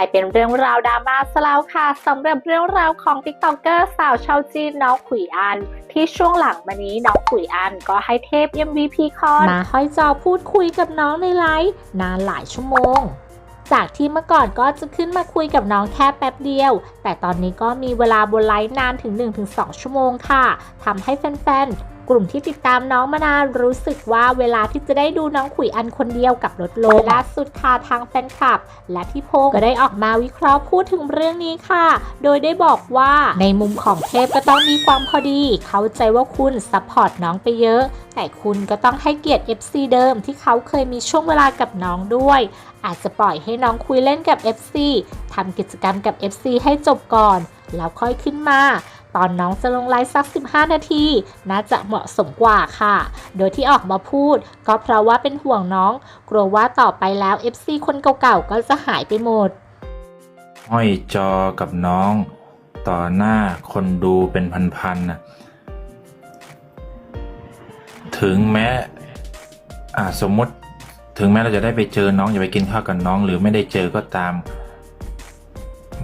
กลายเป็นเรื่องราวดราม่าซะแล้วค่ะสำหรับเรื่องราวของติ๊กต็อกเกอร์สาวชาวจีนน้องขุยอัน ที่ช่วงหลังมานี้น้องขุยอันก็ให้เทพ MVP คอนมาห้อยจอพูดคุยกับน้องในไลฟ์นานหลายชั่วโมงจากที่เมื่อก่อนก็จะขึ้นมาคุยกับน้องแค่แป๊บเดียว แต่ตอนนี้ก็มีเวลาบนไลฟ์นานถึง 1-2 ชั่วโมงค่ะ ทำให้แฟนๆ กลุ่มที่ติดตามน้องมานานรู้สึกว่าเวลาที่จะได้ดูน้องขุยอันคนเดียวกับลดลงล่าสุดค่ะทางแฟนคลับ และพี่โพก็ได้ออกมาวิเคราะห์พูดถึงเรื่องนี้ค่ะ โดยได้บอกว่าในมุมของเทพก็ต้องมีความพอดี เข้าใจว่าคุณซัพพอร์ตน้องไปเยอะ แต่คุณก็ต้องให้เกียรติ FC เดิมที่เขาเคยมีช่วงเวลากับน้องด้วย อาจจะปล่อยให้น้องคุยเล่นกับ FC ทำกิจกรรมกับ FC ให้จบก่อน แล้วค่อยขึ้นมา ตอนน้องจะลงไลฟ์สัก 15 นาที น่าจะเหมาะสมกว่าค่ะ โดยที่ออกมาพูด ก็เพราะว่าเป็นห่วงน้อง กลัวว่าต่อไปแล้ว FC คนเก่าๆ ก็จะหายไปหมด ห้อยจอกับน้อง ต่อหน้าคนดูเป็นพันๆนะถึงแม้อ่าสมมติถึงแม้เราจะได้ไปเจอน้องอย่าไปกินข้าวกับน้อง หรือไม่ได้เจอก็ตาม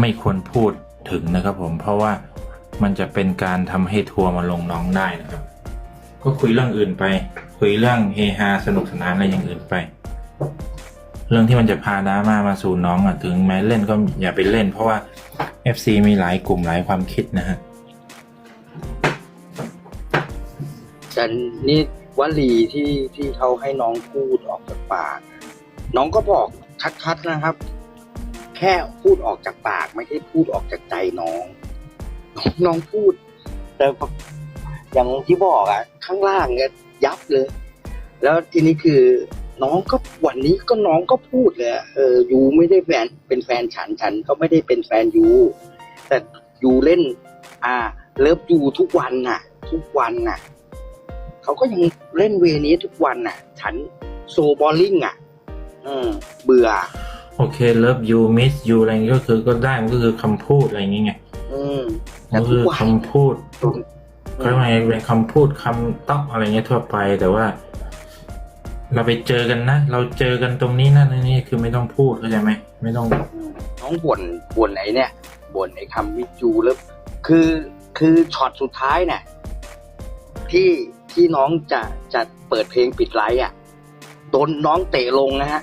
ไม่ควรพูดถึงนะครับผมเพราะว่า มันจะเป็นการทำให้ทัวร์มาลงน้องได้นะครับ ก็คุยเรื่องอื่นไป คุยเรื่องเฮฮาสนุกสนานอะไรอย่างอื่นไป เรื่องที่มันจะพาดราม่ามาสู่น้องอะถึงแม้เล่นก็อย่าไปเล่น เพราะว่า FC มีหลายกลุ่มหลายความคิดนะฮะแต่นี่วลีที่ที่เขาให้น้องพูดออกจากปาก น้องก็บอกชัดๆนะครับ แค่พูดออกจากปากไม่ใช่พูดออกจากใจน้อง น้องพูด แต่อย่างที่บอกอะข้างล่างเนี่ยยับเลย แล้วทีนี้คือน้องก็วันนี้ก็น้องก็พูดเลยอะเออยูไม่ได้แฟนเป็นแฟนฉันฉันก็ไม่ได้เป็นแฟนยูแต่ยูเล่น อ่า เลิฟยูทุกวันน่ะ ทุกวันน่ะเขาก็ยังเล่นเวนี้ทุกวันน่ะ ฉันโซบอลลิงอะอืมเบื่อ โอเค love you miss you อะไรอย่างงี้ก็คือก็ได้มันก็คือคำพูดอะไรอย่างเงี้ยอืมแต่ ก็ทุคืกอวันคำพูดก็ไม่เป็นคำพูดคำต้องอะไรเงี้ยทั่วไป แต่ว่า เราไปเจอกันนะ เราเจอกันตรงนี้นั่นนี่คือไม่ต้องพูดเข้าใจไหมไม่ต้องน้องบ่นบ่นไอ้เนี่ยบ่นไอ้คำวิจูแล้วคือคือช็อตสุดท้ายเนี่ยที่ที่น้องจะจะเปิดเพลงปิดไลฟ์อะโดนน้องเตะลงนะฮะ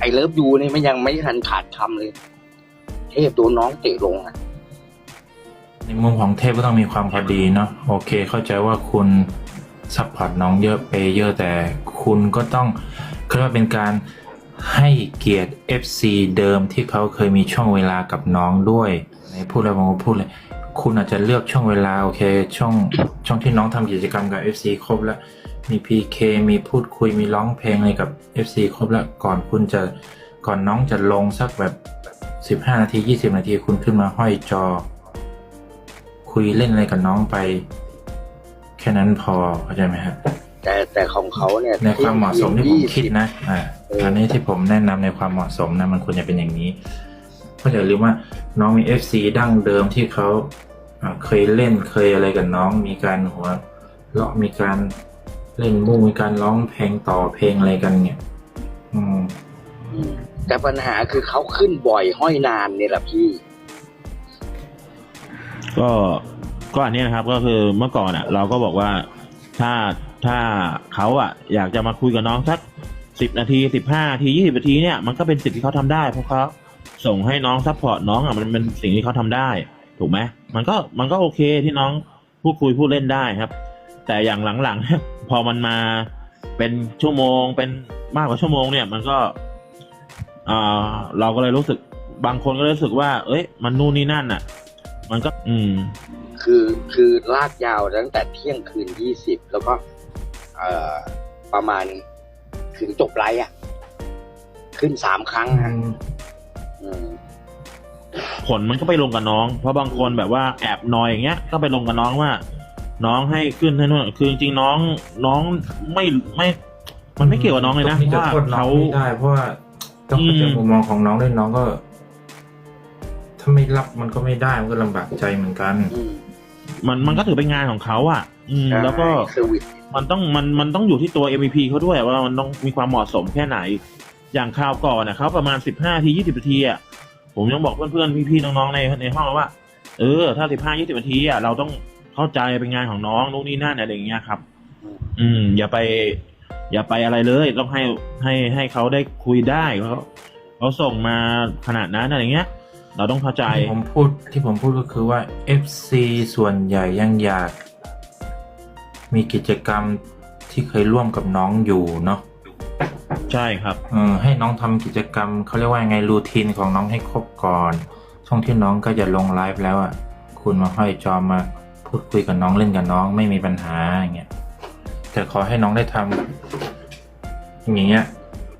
ไอ้เลิฟยูนี่มันยังไม่ทันขาดคำเลย เทพโดนน้องเตะลงอะในมุมของเทพก็ต้องมีความพอดีเนาะโอเค เข้าใจว่าคุณซัพพอร์ตน้องเยอะเปย์เยอะแต่คุณก็ต้องคือว่าเป็นการให้เกียรติ FC เดิมที่เขาเคยมีช่วงเวลากับน้องด้วยในพูดแล้วผมก็พูดเลยคุณอาจจะเลือกช่วงเวลาโอเค ช่วงช่วงที่น้องทำกิจกรรมกับ FC ครบแล้วมี PK มีพูดคุยมีร้องเพลงอะไรกับ FC ครบแล้วก่อนคุณจะก่อนน้องจะลงสักแบบ 15 นาที 20 นาทีคุณขึ้นมาห้อยจอ คุยเล่นอะไรกับน้องไป แค่นั้นพอเข้าใจไหมครับแต่แต่ของเขาเนี่ยในความเหมาะสมที่ผมคิด20นะอ่าเอออัอันนี้ที่ผมแนะนำในความเหมาะสมนะมันควรจะเป็นอย่างนี้ก็อย่าลืมว่าน้องมี FC ดั้งเดิมที่เขาอ่าเคยเล่นเคยอะไรกับน้อง มีการหัวเราะมีการเล่นมุกมีการร้องเพลงต่อเพลงอะไรกันเนี่ย อืมอืม แต่ปัญหาคือเขาขึ้นบ่อยห้อยนานเนี่ยแหละพี่ ก็ก็อันนี้นะครับก็คือเมื่อก่อนอะ เราก็บอกว่าถ้าถ้าเขาอะ อยากจะมาคุยกับน้องสักสิบนาทีสิบห้านาทียี่สิบนาทีเนี่ยมันก็เป็นสิ่งที่เขาทำได้เพราะเขาส่งให้น้องซัพพอร์ตน้องอะมันเป็นสิ่งที่เขาทำได้ ถูกไหมมันก็มันก็โอเคที่น้องพูดคุยพูดเล่นได้ครับ แต่อย่างหลังๆพอมันมาเป็นชั่วโมงเป็นมากกว่าชั่วโมงเนี่ย มันก็ อ่าเราก็เลยรู้สึกบางคนก็รู้สึกว่า เอ้ย มันนู่นนี่นั่นอะ มันก็ อืม คือคือลากยาวตั้งแต่เที่ยงคืนยี่สิบแล้วก็ เอ่อ ประมาณถึงจบไลฟ์อะ ขึ้นสามครั้งฮะอืมผลมันก็ไปลงกับน้อง เพราะบางคนแบบว่าแอบนอยอย่างเงี้ย ก็ไปลงกับน้องว่า น้องให้ขึ้นให้นู่นคือจริงๆน้องน้องไม่ไม่ มันไม่เกี่ยวกับน้องเลยนะตรงจะว่าโทษน้อเขางไม่ได้เพราะว่า ต้องเข้าใจอืมมุมมองของน้องด้วยน้องก็ ถ้าไม่รับมันก็ไม่ได้มันก็ลำบากใจเหมือนกันอืมมันมันก็ถือเป็นงานของเขาอะ อืม แล้วก็เซอร์วิสมันต้องมันมันต้องอยู่ที่ตัว MVP เขาด้วยว่ามันต้องมีความเหมาะสมแค่ไหน อย่างคราวก่อนนะเขาประมาณสิบห้าทียี่สิบนาทีอะผมยังบอกเพื่อนๆพี่ๆน้องๆในในห้องแล้วว่า เออ ถ้าสิบห้ายี่สิบนาทีอะเราต้องเข้าใจเป็นงานของน้องนู่นนี่นั่นอะไรอย่างเงี้ยครับ อืม อย่าไป อย่าไปอะไรเลยต้องให้ให้ให้เขาได้คุยได้เขาเขาส่งมาขนาดนั้นอะไรเงี้ย เราต้องเข้าใจที่ผมพูดที่ผมพูดก็คือว่า FC ส่วนใหญ่ยังอยาก มีกิจกรรมที่เคยร่วมกับน้องอยู่เนาะใช่ครับเออให้น้องทำกิจกรรมเขาเรียกว่ายังไงรูทีนของน้องให้ครบก่อน ช่วงที่น้องก็จะลงไลฟ์แล้วอะคุณมาห้อยจอมมาพูดคุยกับน้องเล่นกับน้องไม่มีปัญหาอย่างเงี้ยแต่ขอให้น้องได้ทำ อย่างเงี้ย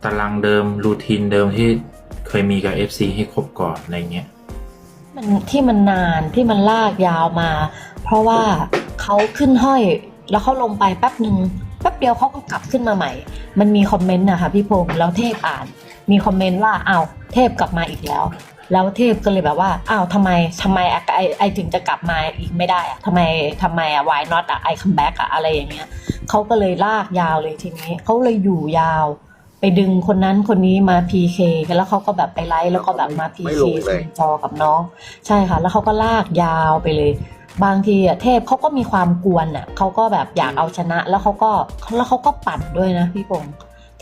ตารางเดิมรูทีนเดิมที่เคยมีกับ FC ให้ครบก่อนอะไรเงี้ยมันที่มันนานที่มันลากยาวมา เพราะว่าเขาขึ้นห้อยแล้วเขาลงไปแป๊บหนึ่งแป๊บเดียวเขาก็กลับขึ้นมาใหม่ มันมีคอมเมนต์นะคะพี่พงษ์แล้วเทพอ่าน มีคอมเมนต์ว่าอ้าวเทพกลับมาอีกแล้ว แล้วเทพก็เลยแบบว่าอ้าวทำไมทำไมไอไอถึงจะกลับมาอีกไม่ได้อะทำไมทำไมอะ why not อะ I come back อะอะไรอย่างเงี้ย เขาก็เลยลากยาวเลยทีนี้เขาเลยอยู่ยาว ไปดึงคนนั้นคนนี้มา PK กันแล้วเขาก็แบบไปไลฟ์แล้วก็แบบมาไม่ PK ลงเลยจอกับน้อง ใช่ค่ะ แล้วเขาก็ลากยาวไปเลย บางทีอะเทพเขาก็มีความกวนอะเขาก็แบบอยากเอาชนะ แล้วเขาก็แล้วเขาก็ปั่นด้วยนะพี่พงษ์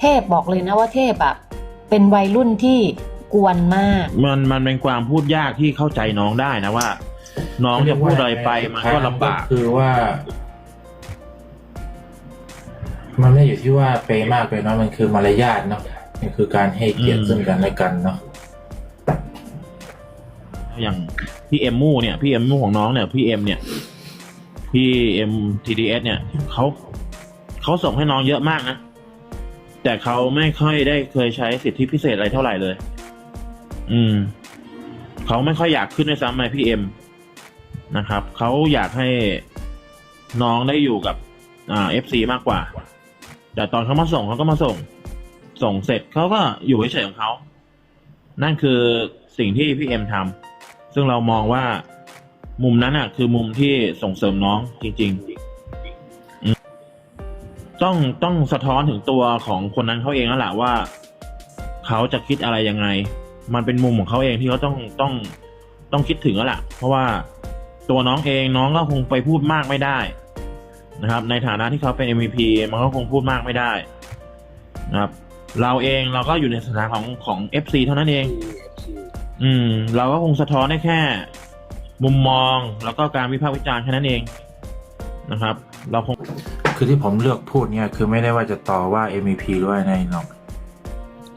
เทพบอกเลยนะว่าเทพแบบเป็นวัยรุ่นที่กวนมาก มันมันเป็นความพูดยากที่เข้าใจน้องได้นะว่า น้องจะพูดอะไรไปมันก็ลำบากคือว่า มันไม่อยู่ที่ว่าเปย์มากเลยเนาะมันคือมารยาทเนาะมันคือการให้เกียรติซึ่งกันและกันเนาะอย่างพี่เอ็มมู่เนี่ยพี่เอ็มมู่ของน้องเนี่ยพี่เอ็มเนี่ยพี่เอ็มทีดีเอสเนี่ยเขาเขาส่งให้น้องเยอะมากนะแต่เขาไม่ค่อยได้เคยใช้สิทธิพิเศษอะไรเท่าไหร่เลย อืมเขาไม่ค่อยอยากขึ้นในซ้ำไปพี่เอ็มนะครับเขาอยากให้น้องได้อยู่กับอ่าเอฟซีมากกว่า แต่ตอนเขามาส่งเขาก็มาส่ง ส่งเสร็จเขาก็อยู่เฉยๆของเขา นั่นคือสิ่งที่พี่เอ็มทำซึ่งเรามองว่ามุมนั้นอะ คือมุมที่ส่งเสริมน้องจริง ๆ ต้องต้องสะท้อนถึงตัวของคนนั้นเขาเองแล้วแหละว่าเขาจะคิดอะไรยังไง มันเป็นมุมของเขาเองที่เขาต้องต้องต้องคิดถึงแล้วล่ะเพราะว่าตัวน้องเองน้องก็คงไปพูดมากไม่ได้ นะครับ ในฐานะที่เขาเป็น MVP มันก็คงพูดมากไม่ได้นะครับ เราเองเราก็อยู่ในสถานะของของ FC เท่านั้นเอง อืม เราก็คงสะท้อนได้แค่ มุมมองแล้วก็การวิพากษ์วิจารณ์แค่นั้นเองนะครับ เราคงคือที่ผมเลือกพูดเนี่ย คือไม่ได้ว่าจะต่อว่า MVP หรือว่าในหรอก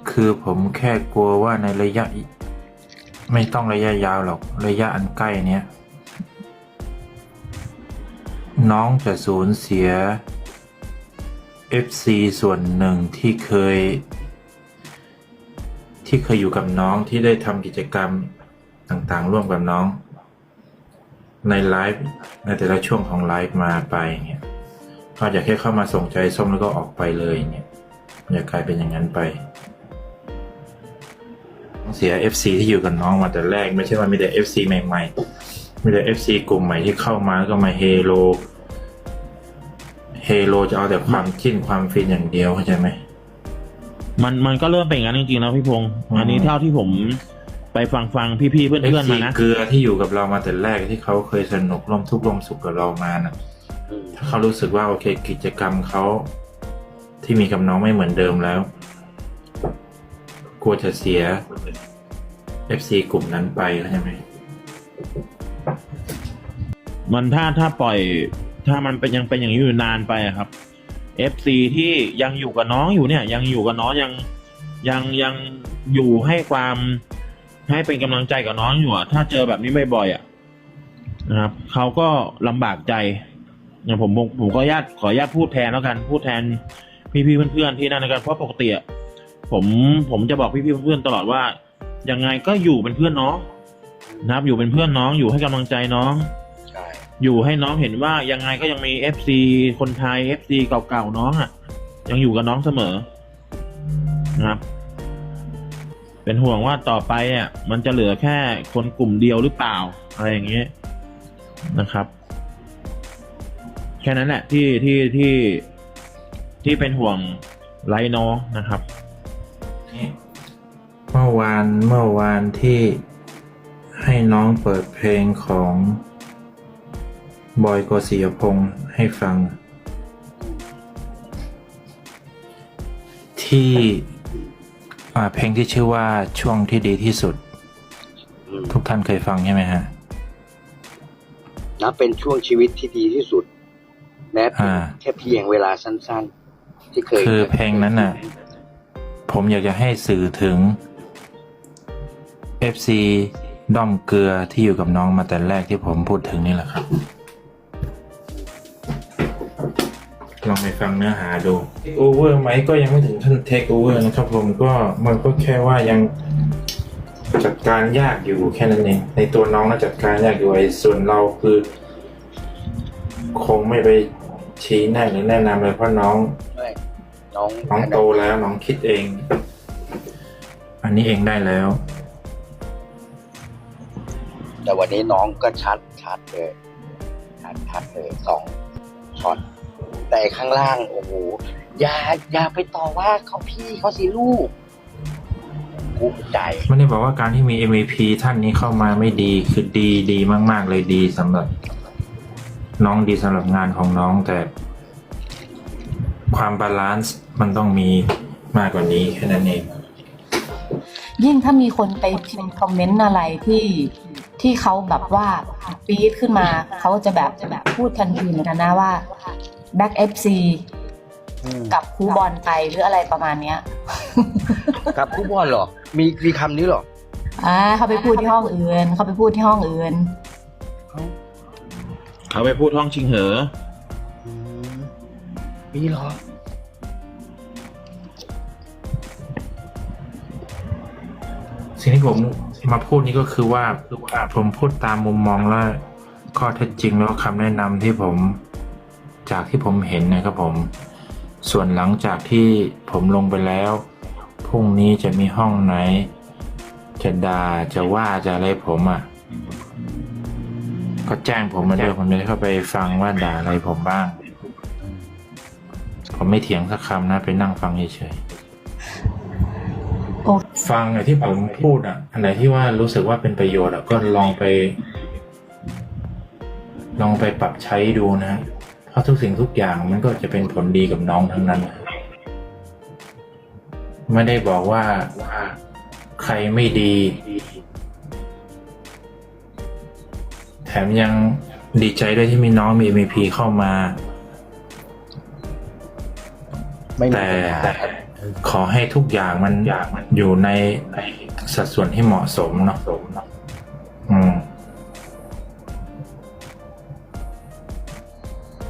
คือผมแค่กลัวว่าในระยะ ไม่ต้องระยะยาวหรอกระยะอันใกล้เนี้ย น้องจะสูญเสีย FC ส่วนหนึ่งที่เคย ที่เคยอยู่กับน้องที่ได้ทำกิจกรรมต่างๆ ร่วมกับน้อง ในไลฟ์ในแต่ละช่วงของไลฟ์มาไปเนี่ยก็อยากแค่เข้ามาส่งใจส้มแล้วก็ออกไปเลยเนี่ยอย่ากลายเป็นอย่างนั้นไปเสีย FC ที่อยู่กับน้องมาแต่แรก ไม่ใช่ว่ามีแต่ FC ใหม่ๆมีแต่ FC กลุ่มใหม่ที่เข้ามาแล้วก็มาเฮโล เฮโลจะเอาแต่ความจิ้นความฟินอย่างเดียวเข้าใจไหมมันมันก็เริ่มเป็นอย่างนั้นจริงๆแล้วพี่พงศ์อืมอันนี้เท่าที่ผมไปฟังฟังพี่ๆเพื่อนๆมานะเกลือที่อยู่กับเรามาแต่แรกที่เขาเคยสนุกร่วมทุกข์ร่วมสุขกับเรามานะอืมถ้าเขารู้สึกว่าโอเคกิจกรรมเขาที่มีกับน้องไม่เหมือนเดิมแล้ว กลัวจะเสีย FC กลุ่มนั้นไปเข้าใจไหมมันถ้าถ้าปล่อย ถ้ามันเป็นยังเป็นอย่างนี้อยู่นานไปครับ FC ที่ยังอยู่กับน้องอยู่เนี่ย ยังอยู่กับน้องยังยังยังอยู่ให้ความให้เป็นกำลังใจกับน้องอยู่อะถ้าเจอแบบนี้บ่อยๆอะนะครับเขาก็ลำบากใจเนี่ยผมผมผมก็ญาตขอญาตพูดแทนแล้วกันพูดแทนพี่ๆเพื่อนๆที่นั่นแล้วกันเพราะปกติอะผมผมจะบอกพี่ๆเพื่อนๆตลอดว่ายังไงก็อยู่เป็นเพื่อนน้องนะครับอยู่เป็นเพื่อนน้องอยู่ให้กำลังใจน้อง อยู่ให้น้องเห็นว่ายังไงก็ยังมี FC คนไทย FC เก่าๆน้องอะ ยังอยู่กับน้องเสมอนะครับ เป็นห่วงว่าต่อไปอะมันจะเหลือแค่คนกลุ่มเดียวหรือเปล่า อะไรอย่างเงี้ยนะครับ แค่นั้นแหละที่ที่ที่ที่เป็นห่วงไลท์น้องนะครับนี่อวานเมื่อวานที่ให้น้องเปิดเพลงของ บอยโกศิยพงศ์ให้ฟัง ที่อ่าเพลงที่ชื่อว่าช่วงที่ดีที่สุดอืมทุกท่านเคยฟังใช่ไหมฮะนับเป็นช่วงชีวิตที่ดีที่สุดแม้อ่าแค่เพียงเวลาสั้น ๆ ที่เคยคือเพลงนั้นน่ะ ผมอยากจะให้สื่อถึง FC ด้อมเกลือที่อยู่กับน้องมาแต่แรกที่ผมพูดถึงนี่แหละครับ ฟังเนื้อหาดูโอเวอร์ไหมก็ยังไม่ถึงขั้นเทคโอเวอร์นะครับผมก็มันก็แค่ว่ายังจัดการยากอยู่แค่นั้นเองในตัวน้องน่ะจัดการยากอยู่ไอ้ส่วนเราคือ คงไม่ไปชี้แนะหรือแนะนำเลยเพราะน้อง น้องน้องโตแล้วน้องคิดเอง อันนี้เองได้แล้ว แต่วันนี้น้องก็ชัดชัดเลยชัดชัดเลยสองช็อต แต่ข้างล่างโอ้โหอย่าอย่าไปต่อว่าเขาพี่เขาสิลูกกูใจไม่ได้บอกว่าการที่มี MVP ท่านนี้เข้ามาไม่ดีคือดีดีมาก ๆ เลยดีสำหรับ น้องดีสำหรับงานของน้องแต่ ความบาลานซ์มันต้องมีมากกว่านี้แค่นั้นเอง ยิ่งถ้ามีคนไปพิมพ์คอมเมนต์อะไรที่ที่เขาแบบว่าปี๊ดขึ้นมา เขาจะแบบจะแบบพูดทันทีเหมือนกันนะว่า แบ็กเอฟซีกับครูบอลไปหรืออะไรประมาณเนี้ย กับคู่บอลเหรอ มีมีคำนี้เหรออ่าเขาไปพูดที่ห้องอื่น เขาไปพูดที่ห้องอื่น เขาไปพูดห้องชิงเหออืมมีเหรอ สิ่งที่ผมมาพูดนี่ก็คือว่าผมพูดตามมุมมองและข้อเท็จจริงแล้วคำแนะนำที่ผม จากที่ผมเห็นนะครับผม ส่วนหลังจากที่ผมลงไปแล้วพรุ่งนี้จะมีห้องไหน จะด่าจะว่าจะอะไรผมอะ ก็แจ้งผมมาด้วยผมจะได้เข้าไปฟังว่าด่าอะไรผมบ้าง ผมไม่เถียงสักคำนะไปนั่งฟังเฉยๆฟังไอ้ที่ผมพูดอะ อันไหนที่ว่ารู้สึกว่าเป็นประโยชน์อะก็ลองไป ลองไปปรับใช้ดูนะ ราะทุกสิ่งทุกอย่างมันก็จะเป็นผลดีกับน้องทั้งนั้น ไม่ได้บอกว่าใครไม่ดี แถมยังดีใจด้วยที่มีน้องมี MVP เข้ามาไม่มีแต่ปัญหาแต่ขอให้ทุกอย่างมันอยู่ในสัดส่วนที่เหมาะสมเนาะ